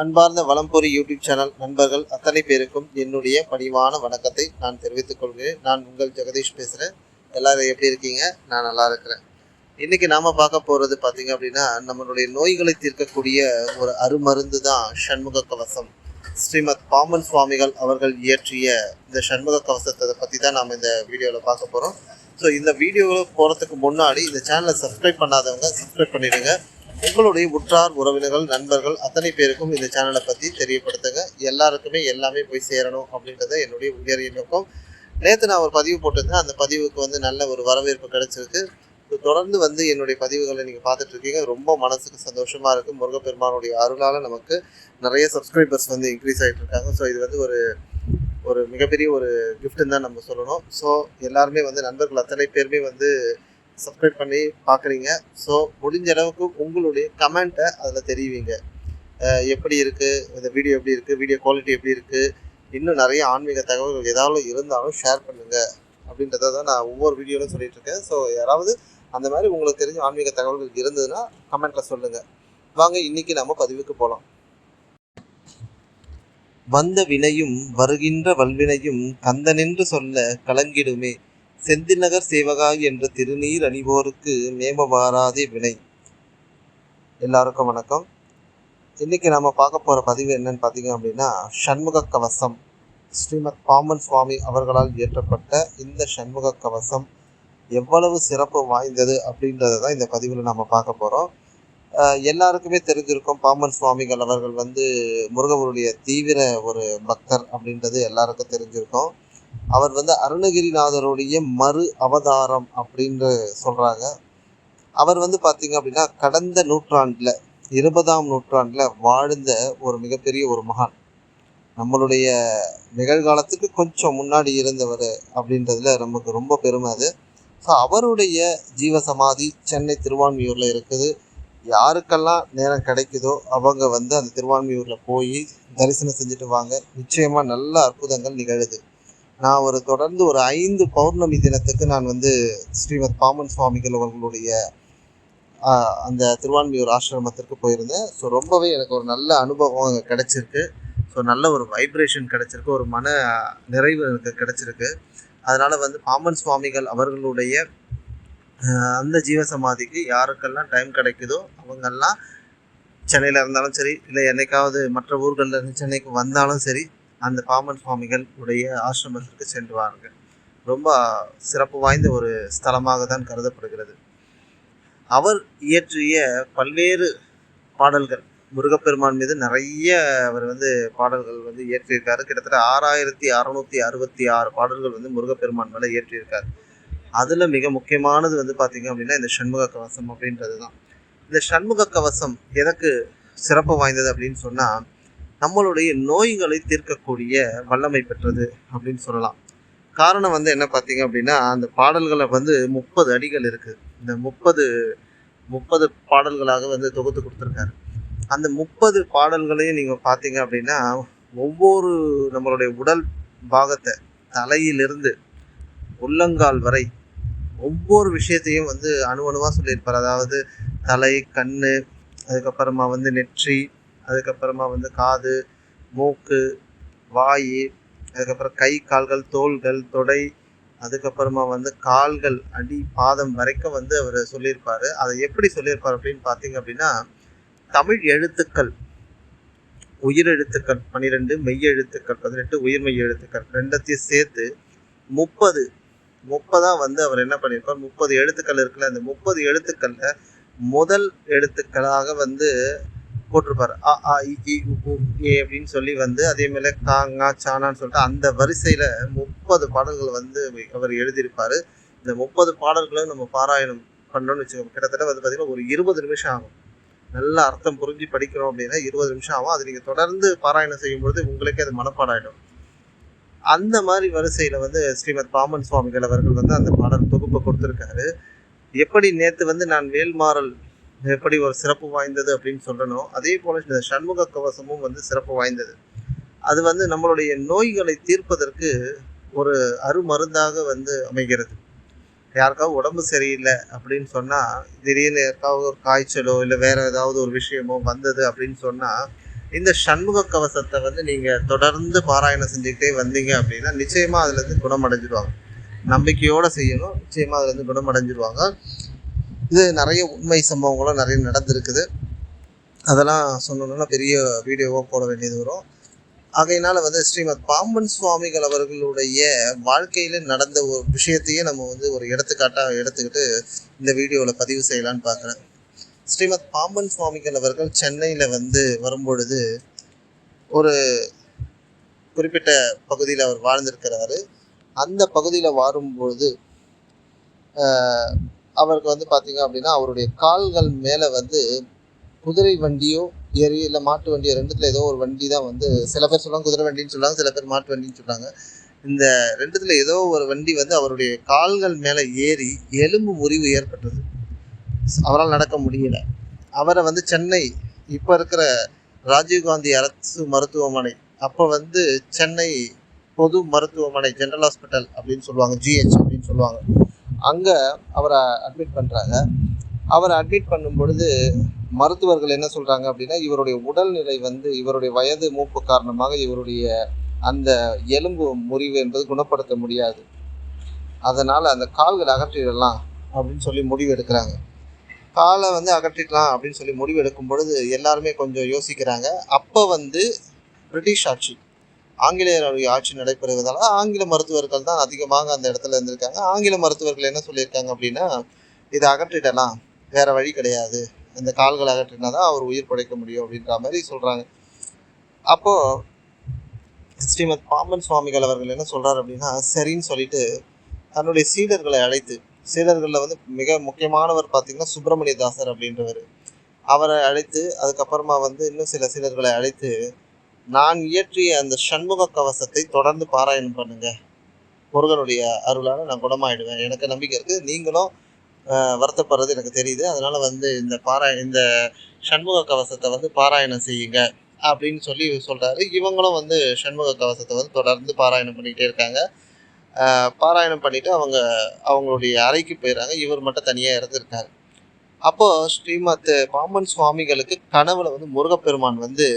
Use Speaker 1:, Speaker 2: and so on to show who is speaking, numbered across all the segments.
Speaker 1: அன்பார்ந்த வளம்பொறி YouTube channel நண்பர்கள் அத்தனை பேருக்கும் என்னுடைய பணிவான வணக்கத்தை நான் தெரிவித்துக் கொள்கிறேன். நான் உங்கள் ஜெகதீஷ் பேசுகிறேன் எல்லாரும் எப்படி இருக்கீங்க? நான் நல்லா இருக்கிறேன். இன்னைக்கு நாம பார்க்க போறது பார்த்தீங்க அப்படின்னா நம்மளுடைய நோய்களை தீர்க்கக்கூடிய ஒரு அருமருந்து தான் சண்முக கவசம். ஸ்ரீமத் பாமன் சுவாமிகள் அவர்கள் இயற்றிய இந்த சண்முக கவசத்தை பற்றி தான் நாம் இந்த வீடியோவில் பார்க்க போகிறோம் ஸோ இந்த வீடியோவில் போகிறதுக்கு முன்னாடி இந்த சேனலை சப்ஸ்கிரைப் பண்ணாதவங்க சப்ஸ்கிரைப் பண்ணிடுங்க. உங்களுடைய உற்றார் உறவினர்கள் நண்பர்கள் அத்தனை பேருக்கும் இந்த சேனலை பற்றி தெரியப்படுத்துங்க. எல்லாருக்குமே எல்லாமே போய் சேரணும் அப்படின்றத என்னுடைய உயரிய நோக்கம். நேற்று நான் ஒரு பதிவு போட்டிருந்தேன். அந்த பதிவுக்கு வந்து நல்ல ஒரு வரவேற்பு கிடைச்சிருக்கு. தொடர்ந்து வந்து என்னுடைய பதிவுகளை நீங்கள் பார்த்துட்ருக்கீங்க ரொம்ப மனசுக்கு சந்தோஷமாக இருக்குது முருகப்பெருமானுடைய அருளால் நமக்கு நிறைய சப்ஸ்கிரைபர்ஸ் வந்து இன்க்ரீஸ் ஆகிட்டு இருக்காங்க. ஸோ இது வந்து ஒரு ஒரு மிகப்பெரிய ஒரு கிஃப்ட்டுன்னு தான் நம்ம சொல்லணும். ஸோ எல்லாருமே வந்து நண்பர்கள் அத்தனை பேருமே வந்து சப்ஸ்கிரைப் பண்ணி பார்க்குறீங்க ஸோ முடிஞ்ச அளவுக்கு உங்களுடைய கமெண்ட்டை அதில் தெரிவிங்க. எப்படி இருக்குது இந்த வீடியோ எப்படி இருக்குது வீடியோ குவாலிட்டி எப்படி இருக்குது இன்னும் நிறைய ஆன்மீக தகவல்கள் ஏதாவது இருந்தாலும் ஷேர் பண்ணுங்கள் அப்படின்றத தான் நான் ஒவ்வொரு வீடியோவிலும் சொல்லிட்டு இருக்கேன். ஸோ யாராவது அந்த மாதிரி உங்களுக்கு தெரிஞ்ச ஆன்மீக தகவல்கள் இருந்ததுன்னா கமெண்ட்டில் சொல்லுங்கள் வாங்க இன்றைக்கி நம்ம பதிவுக்கு போகலாம் வந்த வினையும் வருகின்ற வல்வினையும் கந்தனென்று சொல்ல கலங்கிடுமே. செந்திநகர் சேவகாய் என்ற திருநீர் அணிவோருக்கு மேம்பாராதே வினை. எல்லாருக்கும் வணக்கம். இன்னைக்கு நம்ம பார்க்க போகிற பதிவு என்னன்னு பார்த்தீங்க அப்படின்னா சண்முக கவசம் ஸ்ரீமத் பாமன் சுவாமி அவர்களால் இயற்றப்பட்ட இந்த சண்முக கவசம் எவ்வளவு சிறப்பு வாய்ந்தது அப்படின்றத தான் இந்த பதிவில் நம்ம பார்க்க போகிறோம் எல்லாருக்குமே தெரிஞ்சிருக்கும் பாமன் சுவாமிகள் அவர்கள் வந்து முருகவருடைய தீவிர ஒரு பக்தர் அப்படின்றது எல்லாருக்கும் தெரிஞ்சிருக்கும். அவர் வந்து அருணகிரிநாதருடைய மறு அவதாரம் அப்படின்னு சொல்கிறாங்க அவர் வந்து பார்த்தீங்க அப்படின்னா கடந்த நூற்றாண்டில் இருபதாம் நூற்றாண்டில் வாழ்ந்த ஒரு மிகப்பெரிய ஒரு மகான். நம்மளுடைய நிகழ்காலத்துக்கு கொஞ்சம் முன்னாடி இருந்தவர் அப்படின்றதுல நமக்கு ரொம்ப பெருமை அது. ஸோ அவருடைய ஜீவசமாதி சென்னை திருவான்மியூரில் இருக்குது. யாருக்கெல்லாம் நேரம் கிடைக்குதோ அவங்க வந்து அந்த திருவான்மியூரில் போய் தரிசனம் செஞ்சுட்டு வாங்க. நிச்சயமாக நல்ல அற்புதங்கள் நிகழுது. நான் ஒரு தொடர்ந்து ஒரு ஐந்து பௌர்ணமி தினத்துக்கு நான் வந்து ஸ்ரீமத் பாமன் சுவாமிகள் அவர்களுடைய அந்த திருவான்மியூர் ஆசிரமத்திற்கு போயிருந்தேன். ஸோ ரொம்பவே எனக்கு ஒரு நல்ல அனுபவம் அங்கே கிடச்சிருக்கு. ஸோ நல்ல ஒரு வைப்ரேஷன் கிடச்சிருக்கு. ஒரு மன நிறைவு எனக்கு கிடச்சிருக்கு. அதனால் வந்து பாமன் சுவாமிகள் அவர்களுடைய அந்த ஜீவசமாதிக்கு யாருக்கெல்லாம் டைம் கிடைக்குதோ அவங்கெல்லாம் சென்னையில் இருந்தாலும் சரி இல்லை என்னைக்காவது மற்ற ஊர்களில் இருந்து சென்னைக்கு வந்தாலும் சரி அந்த பாமன் சுவாமிகள் உடைய ஆசிரமத்திற்கு சென்றுவார்கள். ரொம்ப சிறப்பு வாய்ந்த ஒரு ஸ்தலமாக தான் கருதப்படுகிறது. அவர் இயற்றிய பல்வேறு பாடல்கள் முருகப்பெருமான் மீது நிறைய அவர் வந்து பாடல்கள் வந்து இயற்றியிருக்காரு. கிட்டத்தட்ட ஆறாயிரத்தி அறநூற்றி அறுபத்தி ஆறு பாடல்கள் வந்து முருகப்பெருமான் மேலே இயற்றியிருக்கார். அதில் மிக முக்கியமானது வந்து பார்த்தீங்க அப்படின்னா இந்த சண்முக கவசம் அப்படின்றது தான் இந்த சண்முக கவசம் எதற்கு சிறப்பு வாய்ந்தது அப்படின்னு சொன்னால் நம்மளுடைய நோய்களை தீர்க்கக்கூடிய வல்லமை பெற்றது அப்படின்னு சொல்லலாம். காரணம் வந்து என்ன பார்த்தீங்க அப்படின்னா அந்த பாடல்களை வந்து முப்பது அடிகள் இருக்குது இந்த முப்பது முப்பது பாடல்களாக வந்து தொகுத்து கொடுத்துருக்காரு. அந்த முப்பது பாடல்களையும் நீங்கள் பார்த்தீங்க அப்படின்னா ஒவ்வொரு நம்மளுடைய உடல் பாகத்தை தலையிலிருந்து உள்ளங்கால் வரை ஒவ்வொரு விஷயத்தையும் வந்து அணு அணுவாக சொல்லியிருப்பார். அதாவது தலை கண் அதுக்கப்புறமா வந்து நெற்றி அதுக்கப்புறமா வந்து காது மூக்கு வாய் அதுக்கப்புறம் கை கால்கள் தோள்கள் தொடை அதுக்கப்புறமா வந்து கால்கள் அடி பாதம் வரைக்கும் வந்து அவர் சொல்லியிருப்பார். அதை எப்படி சொல்லியிருப்பார் அப்படின்னு பார்த்தீங்க அப்படின்னா தமிழ் எழுத்துக்கள் உயிர் எழுத்துக்கள் பன்னிரெண்டு மெய் எழுத்துக்கள் பதினெட்டு உயிர்மெய் எழுத்துக்கள் ரெண்டத்தையும் சேர்த்து முப்பது முப்பதாக வந்து அவர் என்ன பண்ணியிருப்பார்? முப்பது எழுத்துக்கள் இருக்குல்ல அந்த முப்பது எழுத்துக்களில் முதல் எழுத்துக்களாக வந்து போட்டிருப்பார். அ ஆ இ இ உ ஏ அப்படின்னு சொல்லி வந்து அதே மாதிரி காங்கா சானான்னு சொல்லிட்டு அந்த வரிசையில் முப்பது பாடல்கள் வந்து அவர் எழுதியிருப்பார். இந்த முப்பது பாடல்களும் நம்ம பாராயணம் பண்ணோம்னு வச்சுக்கோங்க. கிட்டத்தட்ட வந்து பார்த்திங்கன்னா ஒரு இருபது நிமிஷம் ஆகும். நல்லா அர்த்தம் புரிஞ்சு படிக்கிறோம் அப்படின்னா இருபது நிமிஷம் ஆகும். அது நீங்கள் தொடர்ந்து பாராயணம் செய்யும்பொழுது உங்களுக்கே அது மனப்பாடாயிடும். அந்த மாதிரி வரிசையில் வந்து ஸ்ரீமத் பாமன் சுவாமிகள் அவர்கள் வந்து அந்த பாடல் தொகுப்பை கொடுத்துருக்காரு. எப்படி நேற்று வந்து நான் வேல்மாறல் எப்படி ஒரு சிறப்பு வாய்ந்தது அப்படின்னு சொல்லணும் அதே போல் இந்த சண்முக கவசமும் வந்து சிறப்பு வாய்ந்தது. அது வந்து நம்மளுடைய நோய்களை தீர்ப்பதற்கு ஒரு அருமருந்தாக வந்து அமைகிறது. யாருக்காவது உடம்பு சரியில்லை அப்படின்னு சொன்னால் திடீர்னு யாருக்காவது ஒரு காய்ச்சலோ இல்லை வேறு ஏதாவது ஒரு விஷயமோ வந்தது அப்படின்னு சொன்னால் இந்த சண்முக கவசத்தை வந்து நீங்கள் தொடர்ந்து பாராயணம் செஞ்சுக்கிட்டே வந்தீங்க அப்படின்னா நிச்சயமாக அதுலேருந்து குணமடைஞ்சிடுவாங்க நம்பிக்கையோடு செய்யணும் நிச்சயமாக அதுலேருந்து குணமடைஞ்சிடுவாங்க இது நிறைய உண்மை சம்பவங்களும் நிறைய நடந்திருக்குது. அதெல்லாம் சொன்னோன்னா பெரிய வீடியோவாக போட வேண்டியது வரும். ஆகையினால வந்து ஸ்ரீமத் பாம்பன் சுவாமிகள் அவர்களுடைய வாழ்க்கையில் நடந்த ஒரு விஷயத்தையே நம்ம வந்து ஒரு எடுத்துக்காட்டாக எடுத்துக்கிட்டு இந்த வீடியோவில் பதிவு செய்யலான்னு பார்க்குறேன் ஸ்ரீமத் பாம்பன் சுவாமிகள் அவர்கள் சென்னையில் வந்து வரும்பொழுது ஒரு குறிப்பிட்ட பகுதியில் அவர் வாழ்ந்திருக்கிறாரு. அந்த பகுதியில் வாரும்பொழுது அவருக்கு வந்து பார்த்தீங்க அப்படின்னா அவருடைய கால்கள் மேலே வந்து குதிரை வண்டியோ ஏறி இல்லை மாட்டு வண்டியோ ரெண்டுத்தில் ஏதோ ஒரு வண்டி தான் வந்து சில பேர் சொல்லுவாங்க குதிரை வண்டின்னு சொல்லுவாங்க சில பேர் மாட்டு வண்டின்னு சொல்லுவாங்க இந்த ரெண்டுத்தில் ஏதோ ஒரு வண்டி வந்து அவருடைய கால்கள் மேலே ஏறி எலும்பு முறிவு ஏற்பட்டது. அவரால் நடக்க முடியல. அவரை வந்து சென்னை இப்போ இருக்கிற ராஜீவ்காந்தி அரசு மருத்துவமனை அப்போ வந்து சென்னை பொது மருத்துவமனை ஜென்ரல் ஹாஸ்பிட்டல் அப்படின்னு சொல்லுவாங்க ஜிஹெச் அப்படின்னு சொல்லுவாங்க. அங்கே அவரை அட்மிட் பண்ணுறாங்க அவரை அட்மிட் பண்ணும் பொழுது மருத்துவர்கள் என்ன சொல்கிறாங்க அப்படின்னா இவருடைய உடல்நிலை வந்து இவருடைய வயது மூப்பு காரணமாக இவருடைய அந்த எலும்பு முறிவு என்பது குணப்படுத்த முடியாது. அதனால் அந்த கால்கள் அகற்றிடலாம் அப்படின்னு சொல்லி முடிவு எடுக்கிறாங்க. காலை வந்து அகற்றிடலாம் அப்படின்னு சொல்லி முடிவு எடுக்கும் பொழுது எல்லாருமே கொஞ்சம் யோசிக்கிறாங்க. அப்போ வந்து பிரிட்டிஷ் ஆட்சி ஆங்கிலேயருடைய ஆட்சி நடைபெறுவதால் ஆங்கில மருத்துவர்கள் தான் அதிகமாக அந்த இடத்துல இருந்திருக்காங்க. ஆங்கில மருத்துவர்கள் என்ன சொல்லியிருக்காங்க அப்படின்னா இதை அகற்றிடலாம். வேற வழி கிடையாது. இந்த கால்களை அகற்றினா தான் அவர் உயிர் பிழைக்க முடியும். அப்படின்ற மாதிரி சொல்கிறாங்க அப்போது ஸ்ரீமத் பாம்பன் சுவாமிகள் அவர்கள் என்ன சொல்கிறார் அப்படின்னா சரின்னு சொல்லிட்டு தன்னுடைய சீடர்களை அழைத்து சீடர்களில் வந்து மிக முக்கியமானவர் பார்த்திங்கன்னா சுப்பிரமணிய தாசர் அப்படின்றவர். அவரை அழைத்து அதுக்கப்புறமா வந்து இன்னும் சில சீடர்களை அழைத்து நான் இயற்றிய அந்த சண்முக கவசத்தை தொடர்ந்து பாராயணம் பண்ணுங்க. முருகனுடைய அருளால் நான் குணமாயிடுவேன். எனக்கு நம்பிக்கை இருக்குது நீங்களும் வருத்தப்படுறது எனக்கு தெரியுது. அதனால் வந்து இந்த பாராய இந்த சண்முக கவசத்தை வந்து பாராயணம் செய்யுங்க அப்படின்னு சொல்லி சொல்கிறாரு இவங்களும் வந்து சண்முக கவசத்தை வந்து தொடர்ந்து பாராயணம் பண்ணிக்கிட்டே இருக்காங்க. பாராயணம் பண்ணிவிட்டு அவங்க அவங்களுடைய அறைக்கு போயிடுறாங்க இவர் மட்டும் தனியாக இறந்துருக்காரு. அப்போது ஸ்ரீமத் பாம்பன் சுவாமிகளுக்கு கனவுல வந்து முருகப்பெருமான் வந்து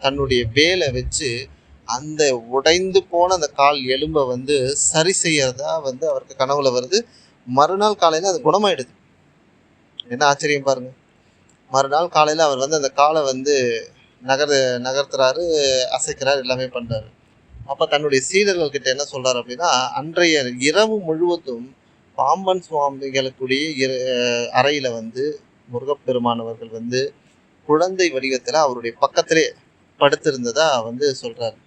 Speaker 1: தன்னுடைய வேலை வச்சு அந்த உடைந்து போன அந்த கால் எலும்பை வந்து சரி செய்யறதா வந்து அவருக்கு கனவுல வருது. மறுநாள் காலையில் அது குணமாயிடுது. என்ன ஆச்சரியம் பாருங்க. மறுநாள் காலையில் அவர் வந்து அந்த காலை வந்து நகர் நகர்த்துறாரு அசைக்கிறாரு எல்லாமே பண்றாரு. அப்போ தன்னுடைய சீடர்கள் கிட்ட என்ன சொல்றாரு அப்படின்னா அன்றைய இரவு முழுவதும் பாம்பன் சுவாமிகளுக்குடைய இர- அறையில வந்து முருகப்பெருமானவர்கள் வந்து குழந்தை வடிவத்தில் அவருடைய பக்கத்திலே படுத்திருந்ததா வந்து சொல்கிறார்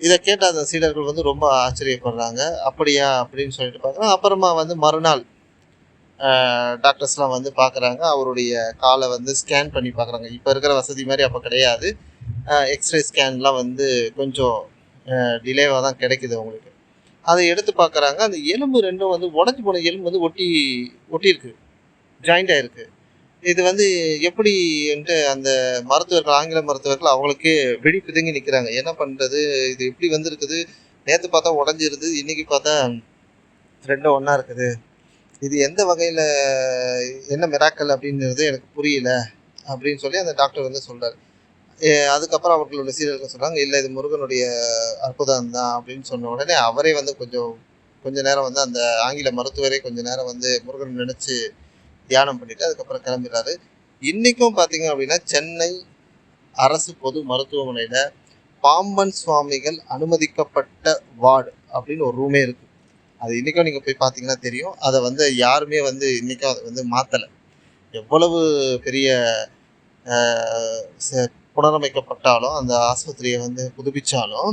Speaker 1: இதை கேட்ட அந்த சீடர்கள் வந்து ரொம்ப ஆச்சரியப்படுறாங்க. அப்படியா? அப்படின்னு சொல்லிட்டு பார்க்குறாங்க. அப்புறமா வந்து மறுநாள் டாக்டர்ஸ்லாம் வந்து பார்க்குறாங்க. அவருடைய காலை வந்து ஸ்கேன் பண்ணி பார்க்குறாங்க. இப்போ இருக்கிற வசதி மாதிரி அப்போ கிடையாது. எக்ஸ்ரே ஸ்கேன்லாம் வந்து கொஞ்சம் டிலேவாக தான் கிடைக்குது அவங்களுக்கு அதை எடுத்து பார்க்குறாங்க. அந்த எலும்பு ரெண்டும் வந்து உடஞ்சி போன எலும்பு வந்து ஒட்டி ஒட்டியிருக்கு. ஜாயிண்ட் ஆகிருக்கு இது வந்து எப்படின்ட்டு அந்த மருத்துவர்கள் ஆங்கில மருத்துவர்கள் அவங்களுக்கே வெடி பிதுங்கி நிற்கிறாங்க என்ன பண்ணுறது இது எப்படி வந்திருக்குது? நேற்று பார்த்தா உடஞ்சிருது இன்றைக்கி பார்த்தா ரெண்டும் ஒன்றா இருக்குது. இது எந்த வகையில் என்ன மிராக்கல் அப்படிங்கிறது எனக்கு புரியல அப்படின்னு சொல்லி அந்த டாக்டர் வந்து சொல்கிறார் அதுக்கப்புறம் அவர்களுடைய சீரர்கள் சொல்கிறாங்க இல்லை இது முருகனுடைய அற்புதம் தான் அப்படின்னு சொன்ன உடனே அவரே வந்து கொஞ்சம் கொஞ்ச நேரம் வந்து அந்த ஆங்கில மருத்துவரே கொஞ்ச நேரம் வந்து முருகன் நினச்சி தியானம் பண்ணிட்டு அதுக்கப்புறம் கிளம்பிடுறாரு. இன்றைக்கும் பார்த்தீங்க அப்படின்னா சென்னை அரசு பொது மருத்துவமனையில் பாம்பன் சுவாமிகள் அனுமதிக்கப்பட்ட வார்டு அப்படின்னு ஒரு ரூமே இருக்குது அது இன்றைக்கும் நீங்கள் போய் பார்த்தீங்கன்னா தெரியும். அதை வந்து யாருமே வந்து இன்றைக்கும் அதை வந்து மாற்றலை எவ்வளவு பெரிய ச- புனரமைக்கப்பட்டாலும் அந்த ஆஸ்பத்திரியை வந்து புதுப்பிச்சாலும்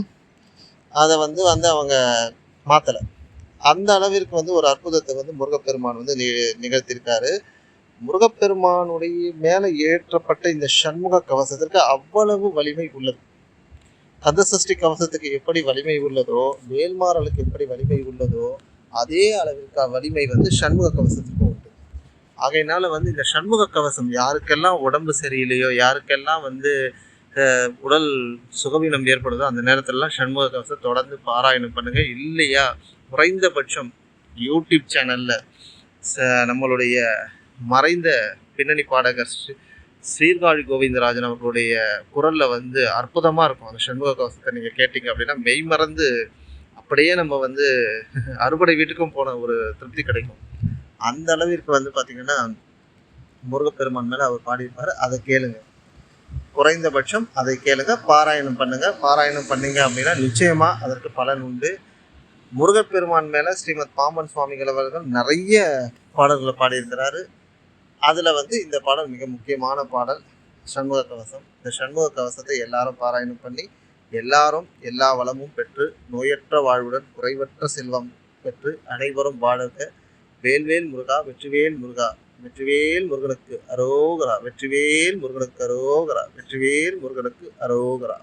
Speaker 1: அதை வந்து வந்து அவங்க மாற்றலை அந்த அளவிற்கு வந்து ஒரு அற்புதத்தை வந்து முருகப்பெருமான் வந்து நி- நிகழ்த்தியிருக்காரு. முருகப்பெருமானுடைய மேலே ஏற்றப்பட்ட இந்த சண்முக கவசத்திற்கு அவ்வளவு வலிமை உள்ளது. கந்தசஷ்டி கவசத்துக்கு எப்படி வலிமை உள்ளதோ வேல்மாறலுக்கு எப்படி வலிமை உள்ளதோ அதே அளவிற்கு வலிமை வந்து சண்முக கவசத்துக்கும் உண்டு. ஆகையினால வந்து இந்த சண்முக கவசம் யாருக்கெல்லாம் உடம்பு சரியில்லையோ யாருக்கெல்லாம் வந்து உடல் சுகவீனம் ஏற்படுதோ அந்த நேரத்திலலாம் சண்முக கவசம் தொடர்ந்து பாராயணம் பண்ணுங்க. இல்லையா? குறைந்தபட்சம் யூடியூப் சேனலில் ச நம்மளுடைய மறைந்த பின்னணி பாடகர் ஸ்ரீ- சீர்காழி கோவிந்தராஜன் அவர்களுடைய குரலில் வந்து அற்புதமாக இருக்கும். அந்த சண்முக கவசத்தை நீங்கள் கேட்டிங்க அப்படின்னா மெய் மறந்து அப்படியே நம்ம வந்து அறுபடை வீட்டுக்கும் போன ஒரு திருப்தி கிடைக்கும். அந்த அளவிற்கு வந்து பார்த்திங்கன்னா முருகப்பெருமான் மேலே அவர் பாடியிருப்பார். அதை கேளுங்க. குறைந்தபட்சம் அதை கேளுங்க. பாராயணம் பண்ணுங்கள் பாராயணம் பண்ணீங்க அப்படின்னா நிச்சயமாக அதற்கு பலன் உண்டு. முருகப்பெருமான் மேலே ஸ்ரீமத் பாம்பன் சுவாமிகள் அவர்கள் நிறைய பாடல்களை பாடியிருக்கிறாரு. அதில் வந்து இந்த பாடல் மிக முக்கியமான பாடல் சண்முக கவசம். இந்த சண்முக கவசத்தை எல்லாரும் பாராயணம் பண்ணி எல்லாரும் எல்லா வளமும் பெற்று நோயற்ற வாழ்வுடன் குறைவற்ற செல்வம் பெற்று அனைவரும் வாழக. வேல்வேல் முருகா வெற்றிவேல் முருகா வெற்றிவேல் முருகனுக்கு அரோகரா வெற்றிவேல் முருகனுக்கு அரோகரா வெற்றிவேல் முருகனுக்கு அரோகரா.